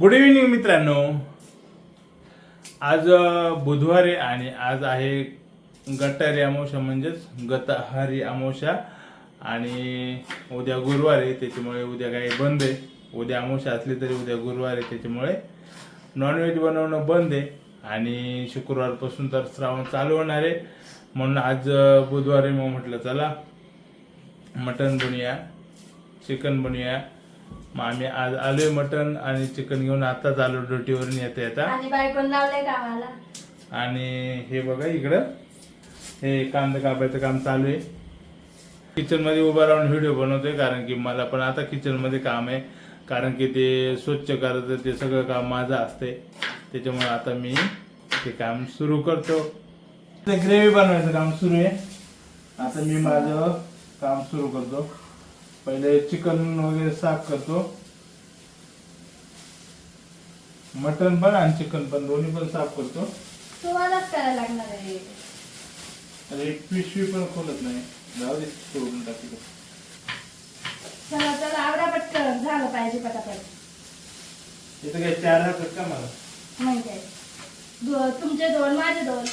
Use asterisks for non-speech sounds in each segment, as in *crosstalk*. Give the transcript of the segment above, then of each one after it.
Good evening मित्रांनो. आज बुधवारी बुधवार आहे आणि आज आहे गटारी अमावस्या म्हणजेच गतहारी अमावस्या. आणि उद्या गुरुवार आहे त्याच्यामुळे उद्या काही बंद आहे. उद्या अमावस्या असली तरी उद्या गुरुवार आहे त्याच्यामुळे नॉनव्हेज बनवणं बंद आहे. आणि शुक्रवारपासून तर श्रावण चालू होणार आहे. म्हणून आज बुधवारी बुधवार आहे मग म्हटलं चला मटन बनूया चिकन बनूया मग आम्ही आज आलोय मटन आणि चिकन घेऊन आताच आलो ड्युटीवरून येता येता. आणि बायकोन लावलंय कामाला. आणि हे बघा इकडं. हे कांदा कापायचं काम चालू आहे. किचनमध्ये उभा राहून व्हिडिओ बनवतोय कारण की मला पण आता किचनमध्ये काम आहे. कारण की ते स्वच्छ करायचं ते सगळं काम माझं असते त्याच्यामुळे आता मी ते काम सुरू करतो. ते ग्रेव्ही बनवायचं काम सुरू आहे. आता मी माझं काम सुरू करतो. पहिले चिकन वगैरे साफ करतो. मटन पण आणि चिकन पण दोन्ही पण साफ करतो. तुम्हालाच करायला लागणार आहे अरे एक पिशवी पण खोलत नाही. जाऊ दे सोडून टाकी. चला चला आवडा पटकन. झालं पाहिजे पटापट. इथं काय चार राहतात का मला? नाही काय. दो तुमचे दोन माझे दोन.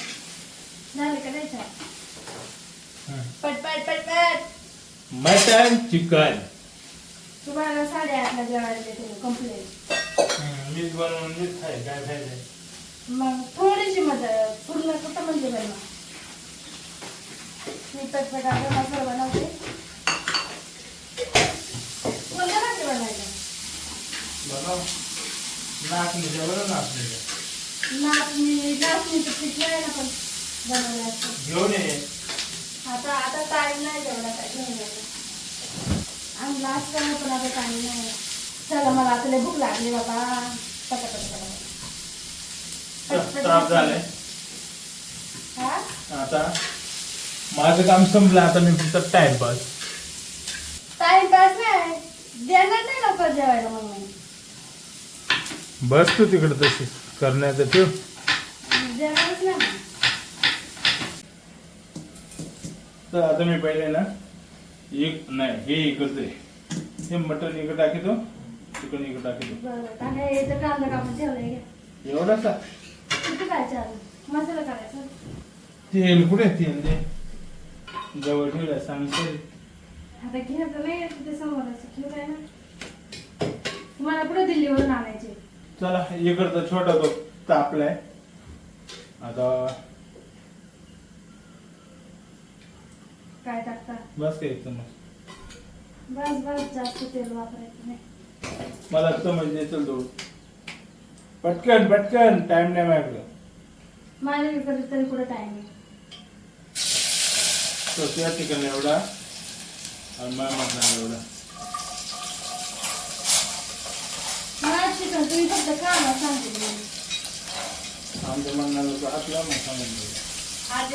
झाले का नाही छान पटपट पटपट. Mutton chicken. तुम्हाला साडेआठला जेवायला देते कंप्लेंट मीच बनवून मीच खाय काय खायचंय मग थोडीशी मदत पूर्ण कुठं म्हणजे बनवा. मी पटपट आपला मसाला बनवते. कोणत्या भाजी बनवायचं बनव नाचणीच्या बरं नाचणीच्या. नाचणी नाचणीचं पीठ नाही ना पण असतं घेऊन ये. आता आता टाइम नाही तेवढा आणि लास्ट टाइम पण आता टाइम नाही चला मला आता लय भूक लागली बाबा. पटापट ताप झालंय. आता माझं काम संपलं आता मी फक्त टाइमपास टाइमपास नाही. देणार नाही लवकर जेवायला मग बस तू तिकडे तशी करण्याचं ठेव जेवणच नाही तर आता मी पहिले ना एक नाही हे इकडचं आहे हे मटन इकडे टाकीतो चिकन इकडे टाकीतो. करायचा? तेल कुठे तेल दे जवळ ठेवलं सांगतो तुम्हाला पुढे दिल्लीवरून आणायचे? चला इकडचा छोटा तो तापलाय. आता काय टाकता? बस काय बस बस जास्त तेल वापरायचं नाही. मला चमच दे चल दोन पटकन पटकन टाइम नाही माझ्याकडं. माझ्या इकडे तरी कुठे टाइम आहे? तो तुझ्या चिकन एवढा? आणि माझ्या मटणाला एवढा. मला चिकन तुम्ही फक्त कामा सांगते मी. आमच्या मटणाला तो हातला मग सांगितलं आज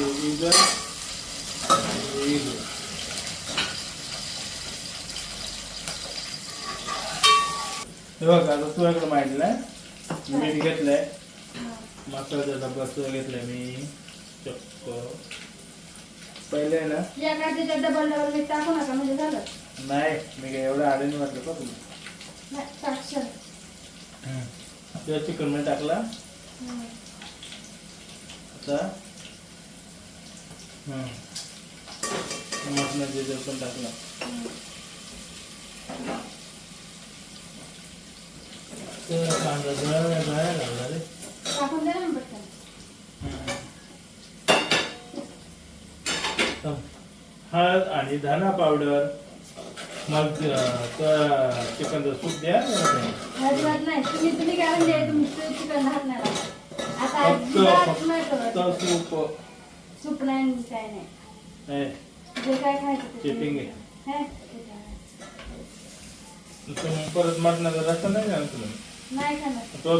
हे इधर हे बघ आता तुझ्याकडे मांडलाय मीठ घेतलंय. मसाल्याचा डब्बा सुद्धा घेतलाय मी. चक्क. पहिले आहे ना या काठीच्या डबल डबल मीठ टाकू नका म्हणजे झालं. नाही मी काय एवढं आडीने वाटलं का तुला? नाही चिकनमध्ये टाकला. हम्म. आता मटणाचे जर पण टाकला. तर कांदा जळायला लागला रे. टाकून द्या ना पटकन तर हळद आणि धना पावडर मग चिकनचा सूप द्या. फक्त फक्त सूप. सूप नाही आणि काय नाही हे, जे काय खायचं ते Chipping तुम्ही-. हे? परत मटणाचा रस्ता नाही जाणार तुला नाही खाणार तो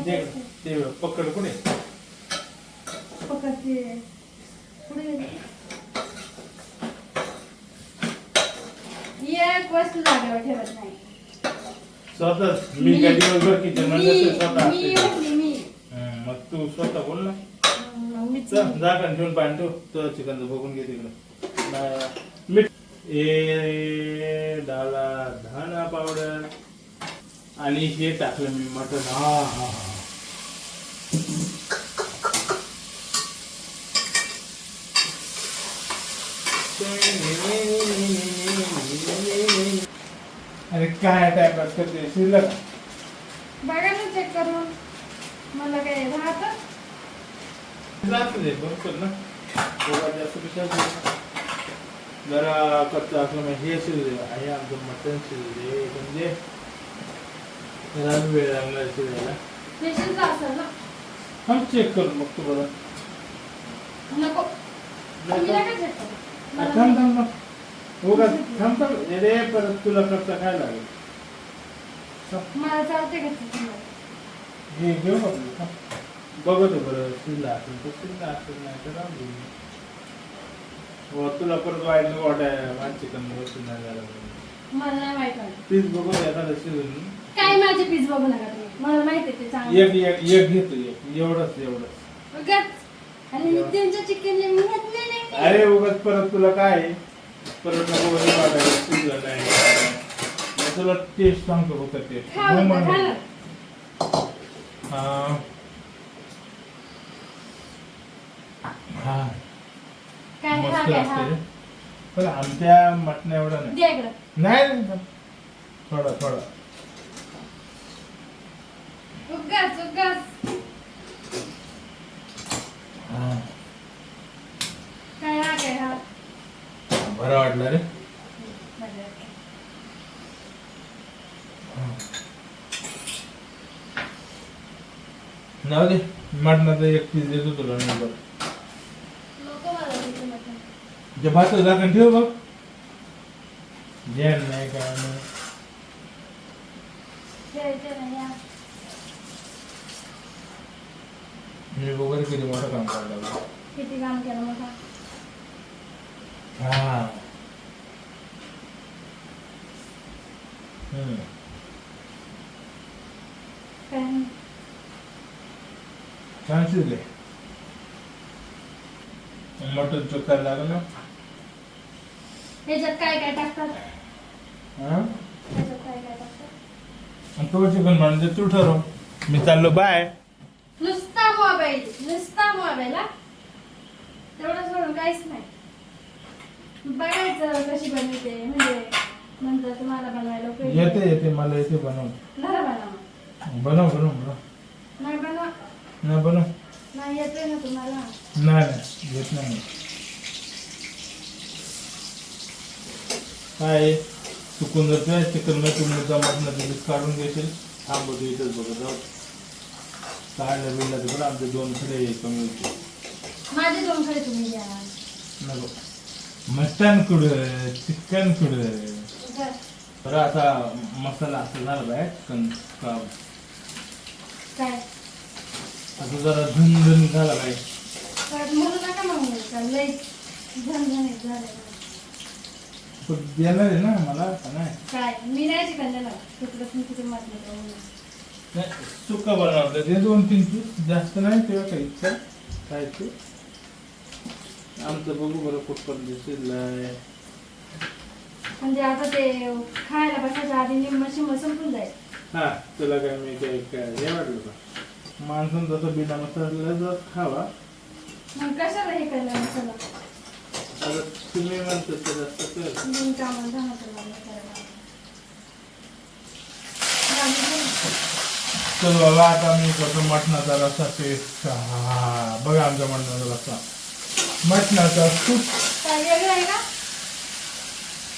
दे तेच ते. पकड कुठे पकड ते. पुढे गेले. एक वस्तू जागेवर ठेवत नाही स्वतःच मी काय दिवसभर किचनमध्ये मी स्वतः मी असते. मग तू स्वतः बोल ना चल ठेवून पाणी ठेव तर चिकनचं बघून घे तिकडं. मीठ. ए डाला धना पावडर. आणि हे टाकलं मी मटन हा हा हा. अरे काय टाइमपास करते शिल्लक. बघा ना चेक करून. मला काय राहत? ना जरा कच्चा असलं हे शिजू दे आहे आमचं मटण शिजू म्हणजे जरा वेळ शिजायला चेक करून मग तू बरं मला थांब थांब थांब थांब थांब रे परत तुला कच्चा काय लागेल मला चालते का हे घेऊ आपलं थांब. बघतो बरं शिजला असेल तर शिजला असेल नाही तर. हो तुला परत वाईट वाटाय नाही झालं. मला नाही वाटत. प्लीज बघू एखादं शिजून काय माझे पीस बघू नका तुम्ही मला माहिती आहे ते चांगलं एक एक एक घेतो एक एवढंच एवढंच उगाच. आणि मी त्यांच्या चिकन मी घातले नाही अरे उगाच परत तुला काय? परत नको वाटायला शिजलं नाही तुला टेस्ट सांगतो फक्त टेस्ट. हा हा. काय मस्त काय खा लागते पण आमच्या मटण एवढं नाही. इकडं. नाही. थोडा थोडा. उगाच उगाच. हा. काय हा काय हा. बरं वाटलं रे. जाऊ दे मटणाचा एक पीस देतो तुला नंबर नको मला तिथे मटण. जे भात झाकण ठेव बघ जेण नाही काय नाही. वगैरे किती मोठं काम करायला किती काम केलं मोठा? हा. हम्म. छान शिजले मटन चुकायला लागलं. ना ह्याच्यात काय काय टाकतात? हा? ह्याच्यात काय काय टाकतात? तो चिकन म्हणजे तू ठरव. मी चाललो बाय नुसता मोबाईल नुसता मोबाईल हा? तेवढं सोडून काहीच नाही. बघायचं कशी बनवते म्हणजे नंतर तुम्हाला बनवायला उपयोगी येते येते मला येते बनव नाही बनवा. बनव बनव बनव. नाही बनवा. नाही बनव. नाही येतोय ना तुम्हाला? नाही नाही येत नाही. काय आहे? चुकून जर तुझ्या चिकनमध्ये तुम्ही मटणाचं पीस काढून घेशील थांबवतो इथंच बघत जाऊ काढलं बिडलं तर आमचे दोन खडे कमी होते माझे दोन खडे तुम्ही घ्या. नको. मटण कुठं चिकन बरं. बरं आता मसाला असं झाला बाय चिकन का काय? आता जरा झणझण झाला बाय परत म्हणू नका मग लई झणझणीत झालं तो देणार आहे ना मला का नाही. काय? मी नाही देणार कुठलं पण नाही, सुक्का बनवलं ते दोन तीन पीस जास्त नाही तेव्हा काही इच्छा खायची आमचं बघू बरं कुठपर्यंत शिजलाय म्हणजे आता ते खायला बसायच्या आधी निम्म शिम्म संपून जाईल. हा तुला काय मी काय काय हे वाटलं का? माणसानं जसं बिना मसाला जर खावा. मग कशाला हे करायला मसाला? आता तुम्ही म्हणतो तर जास्त कर. कामाला चल बाबा आता मी करतो मटणाचा रस्सा टेस्ट हा बघा आमच्या मटणाचा रस्सा. मटणाचा सूप काय वेगळं आहे का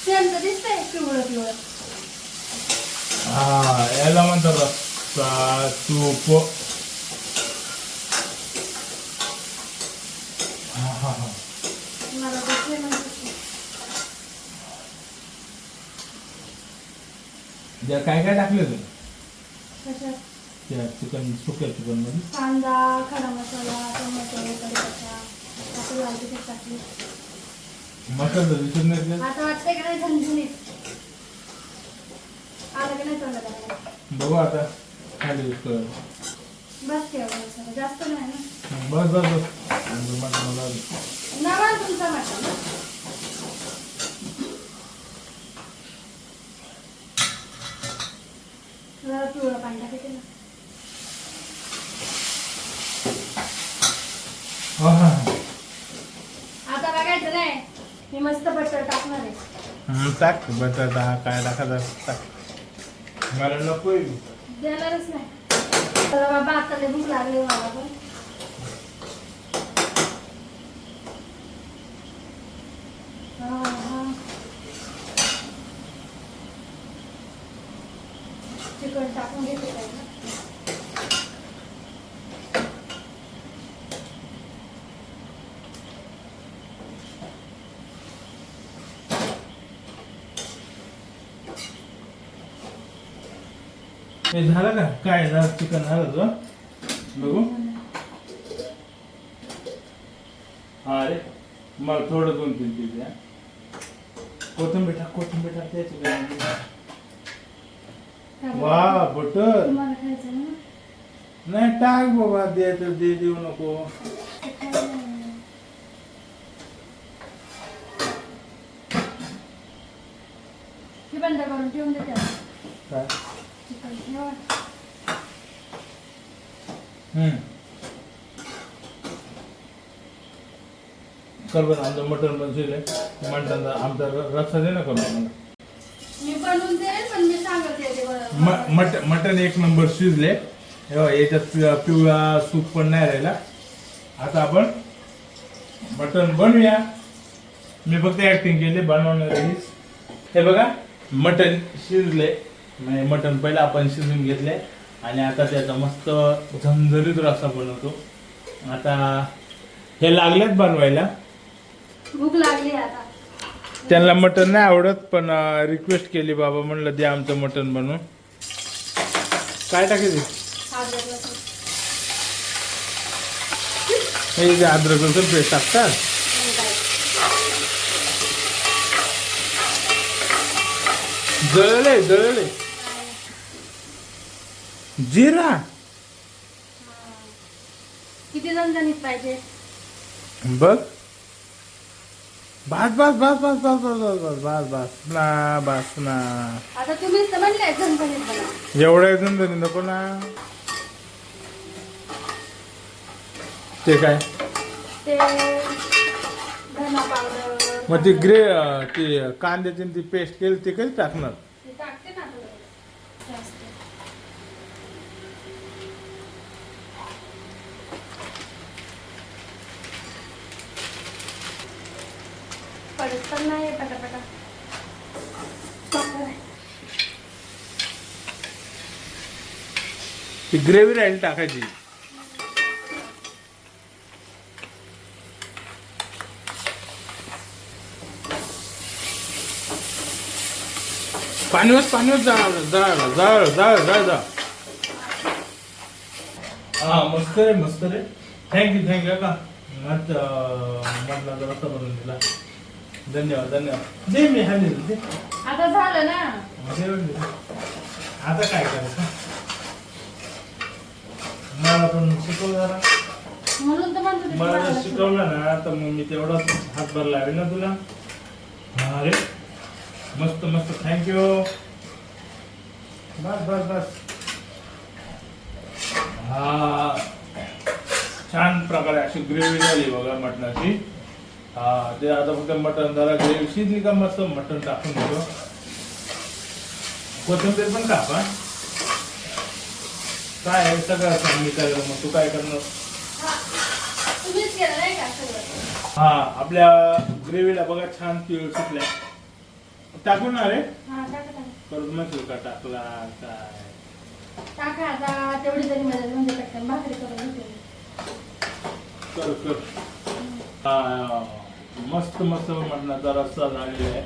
सेम तर दिसतंय पिवळं पिवळं हा याला म्हणतात रस्सा सूप हा हा हा मला तर सेम दिसतंय. ज्या काय काय टाकले कशात? त्या चिकन सुक्या चिकनमध्ये कांदा खडा मसाला टोमॅटो कढीपत्ता असं लाल तिखट टाकली. मसाला दिसून नाही देत. आता वाटतंय का नाही झणझणीत? आलं की नाही तोंडाला बघू आता. यूज कर बस ठेवा जास्त नाही ना? बस बस बस. मटण लावलं. नवा तुमचा मटण जरा पिवळं पाणी टाकायचं. आता बघायचं नाही. मी मस्त बटर टाकणार आहे. टाक. बटाटा काय टाकायचं टाक. मला नको देणारच नाही. तर बाबा आता लय भूक लागली मला पण. हा, हा. चिकन टाकून घेते त्याच्यात. हे झालं का? काय झालं चिकन झालं तुझं बघू. हा रे. मला थोडं दोन तीन पीस द्या. कोथिंबीर टाक कोथिंबीर टाक त्याची काय वा बटर. नाही टाक बाबा दे तर दे देऊ नको. बंद करून ठेवून देते. काय? चिकन कर बरं आमचं मटण शिजले मटण आमचा रस्सा दे ना करून. मला मी बनवून देईल पण मी सांगत येते बरं. म- मट मटण एक नंबर शिजले. हे याच्यात पिवळा सूप पण नाही राहिला. आता आपण मटण बनवूया. मी फक्त ऍक्टिंग केली बनवणार. हे बघा मटण शिजले. म्हणजे मटण पहिलं आपण शिजून घेतले आणि आता त्याचा मस्त झणझणीत रस्सा बनवतो. आता हे लागलेत बनवायला. भूक लागली आता. त्यांना मटण नाही आवडत पण रिक्वेस्ट केली बाबा म्हणलं द्या आमचं मटण बनवून. काय टाकायचे. हे जे अद्रक लसूण पेस्ट टाकतात? जळले जळले. जिरा हा. किती जणजणीत पाहिजे बघ बस बस बस बस बस बस बस बस बस बस ना बस ना आता झणझणीत बघा एवढ्या जण तरी नको ना ते काय ते धना पावडर मग ती ग्रे ती कांद्याची ती पेस्ट केली ते कधी टाकणार ते टाकते ना थोडं जास्त पडत पण नाही पटापटा. ती ग्रेव्ही राहील टाकायची. पाणीवर पाणीवर जाळ जाळ जाळ जाळ जाळ जाळ हा मस्त रे मस्त रे. थँक्यू थँक्यू का तर रस्ता बनवून दिला धन्यवाद धन्यवाद. दे मी दे. आता झालं ना? जेवण दे. आता काय करायचं? मला पण शिकव जरा. म्हणून तर म्हणतो ते मला जर तुम्हाला शिकवलं ना तर मग मी तेवढाच हातभार लावेल ना तुला. हा रे मस्त. मस्त थँक्यू बस बस बस. हा. छान प्रकारे अशी ग्रेव्ही झाली बघा मटणाची. हा ते आता फक्त मटण जरा ग्रेव्ही शिजली का मस्त मटण टाकून देतो. कोथिंबीर पण कापा काय आहे? सगळं सांग मी काय मग तू काय करणार? हा. हा आपल्या ग्रेव्हीला बघा छान तीळ सुटल्या. टाकून ना रे? हा परत म्हणशील का टाकला? काय? टाका आता तेवढी तरी मदत म्हणजे पटकन भाकरी करून घेते. कर कर. हा, मस्त मस्त मटणाचा रस्सा झालेला आहे.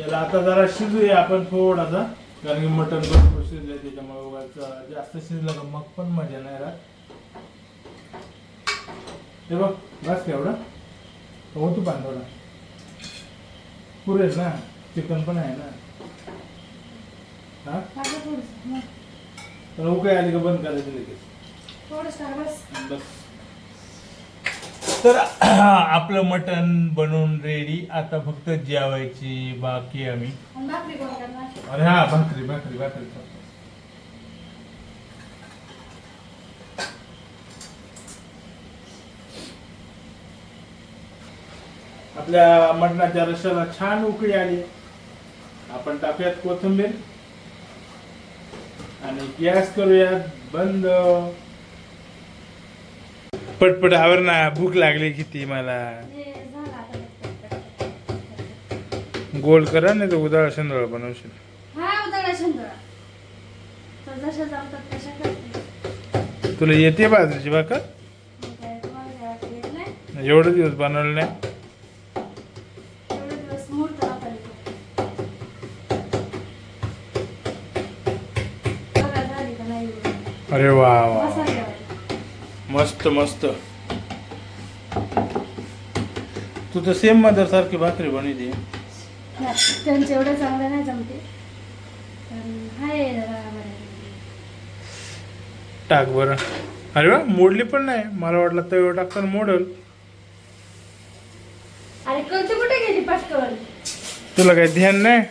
याला आता जरा शिजूया आपण थोडासा. कारण की मटण भरपूर शिजलंय त्याच्यामुळे जास्त शिजलं का मग पण मजा नाही राहत. हे बघ बस एवढं? हो तू पान थोडा पुरेल ना? चिकन पण आहे ना? हा? उकळी आली का बंद करायची लगेच? बस. तर *clears throat* आपलं मटण बनवून रेडी आता फक्त जेवायची बाकी आम्ही. अरे हा भाकरी भाकरी भाकरी. आपल्या मटणाच्या रशाला छान उकळी आली. आपण टाकूयात कोथिंबीर. आणि गॅस करूयात बंद. पटपट आवर ना भूक लागली किती मला. गोल करा नाही तर उदाळ शेंदळ बनवशील. हा तुला येते बाजरीची भाकर? एवढे दिवस बनवलं नाही? अरे वा वा. मस्त मस्त. तू तर सेम मदर सारखी भाकरी बनवते. नाही, त्यांचे एवढे चांगले नाही जमते. हाय. टाक बरं. अरे वा मोडली पण नाही. मला वाटलं तव्यावर टाकताना मोडल. अरे कुठे गेली पटकन? तुला काही ध्यान नाही?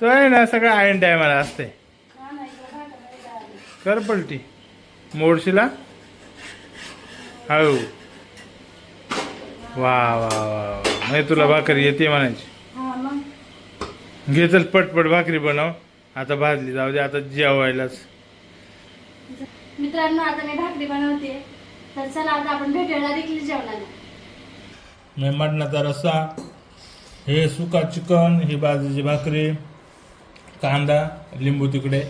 तो आहे ना सगळं आयन टायमाला असते. कर पलटी. मोडशीला? हो वा वा वा. नाही तुला भाकरी येते म्हणायची. हा घे चल पटपट भाकरी बनव. आता भाजली जाऊ दे आता जेवायलाच. मित्रांनो आता मी भाकरी बनवते. तर चला आता आपण भेटायला देखील जेवणाला. मी मटणाचा रस्सा हे सुका चिकन ही बाजरीची भाकरी कांदा लिंबू तिकडे.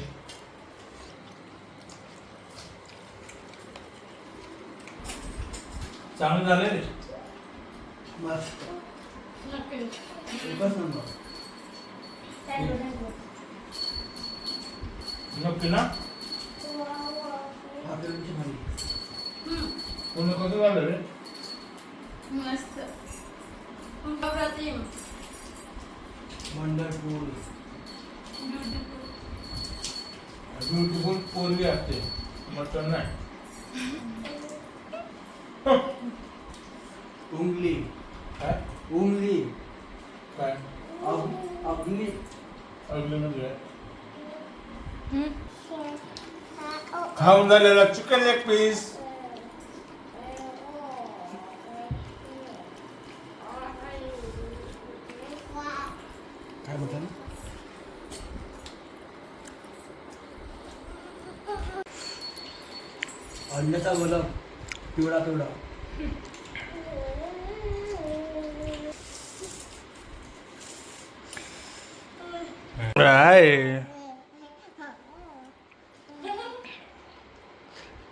चांगलं झालं रे. नक्की. ना? पूर्ण कसं झालं रे? मस्त. अप्रतिम ब्युटिफुल पोरगी असते. मटण नाही. *laughs* उंगली काय उंगली काय अग- अग्नी अगले म्हणजे खाऊन झालेला चिकन एक पीस काय म्हणता ना अंड्याचा बलब पिवळा पिवळा आहे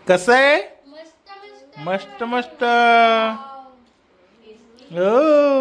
कसं आहे मस्त. मस्त मस्त. मस्त ओ